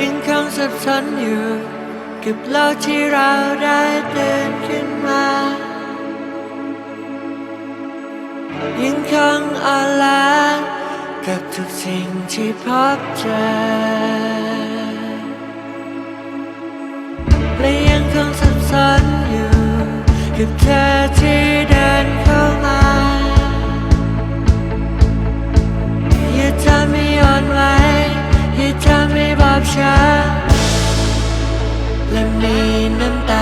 ยังคงสับสนอยู่กับโลกที่เราได้เดินขึ้นมายังคงอ่อนล้ากับทุกสิ่งที่พบเจอและยังคงสับสนอยู่กับเธอที่ ช้า และมีน้ำตา